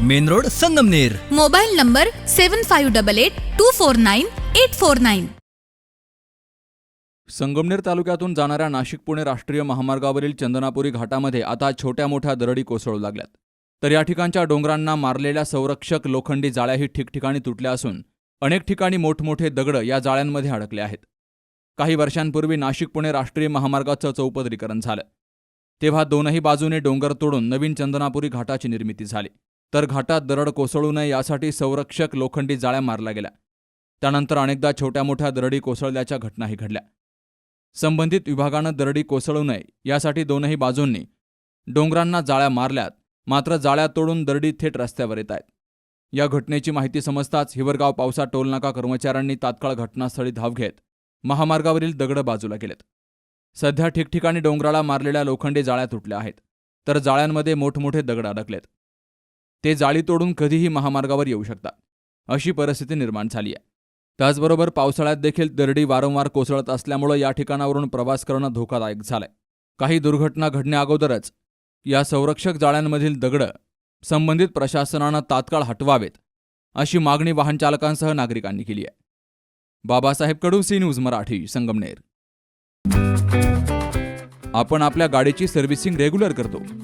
Main road Sangamner. Mobile number seven five double eight two four nine eight four nine Sangamner तालुक्यातून जाणाऱ्या नाशिक पुणे राष्ट्रीय महामार्गावरील चंदनापुरी घाटामध्ये आता छोट्या मोठ्या दरडी कोसळू लागल्यात. तर या ठिकाणच्या डोंगरांना मारलेल्या संरक्षक लोखंडी जाळ्याही ठिकठिकाणी तुटल्या असून अनेक ठिकाणी मोठमोठे दगड या जाळ्यांमध्ये अडकले आहेत. काही वर्षांपूर्वी नाशिक पुणे राष्ट्रीय महामार्गाचं चौपदरीकरण झालं. तेव्हा दोनही बाजूने डोंगर तोडून नवीन चंदनापुरी घाटाची निर्मिती झाली. तर घाटात दरड कोसळू नये यासाठी संरक्षक लोखंडी जाळ्या मारल्या गेल्या. त्यानंतर अनेकदा छोट्या मोठ्या दरडी कोसळल्याच्या घटनाही घडल्या. संबंधित विभागानं दरडी कोसळू नये यासाठी दोनही बाजूंनी डोंगरांना जाळ्या मारल्यात मात्र जाळ्या तोडून दरडी थेट रस्त्यावर येत आहेत. या घटनेची माहिती समजताच हिवरगाव पावसा टोलनाका कर्मचाऱ्यांनी तात्काळ घटनास्थळी धाव घेत महामार्गावरील दगड बाजूला गेलेत सध्या ठिकठिकाणी डोंगराला मारलेल्या लोखंडी जाळ्या तुटल्या आहेत तर जाळ्यांमध्ये मोठमोठे दगड अडकलेत. ते जाळी तोडून कधीही महामार्गावर येऊ शकतात. अशी परिस्थिती निर्माण झाली आहे. त्याचबरोबर पावसाळ्यात देखील दरडी वारंवार कोसळत असल्यामुळं या ठिकाणावरून प्रवास करणं धोकादायक झालंय. काही दुर्घटना घडण्याअगोदरच या संरक्षक जाळ्यांमधील दगडं संबंधित प्रशासनानं तात्काळ हटवावेत अशी मागणी वाहनचालकांसह नागरिकांनी केली आहे. Babasaheb Kadu C news Marathi Sangamner. आपण आपल्या गाडीची सर्व्हिसिंग रेग्युलर करतो.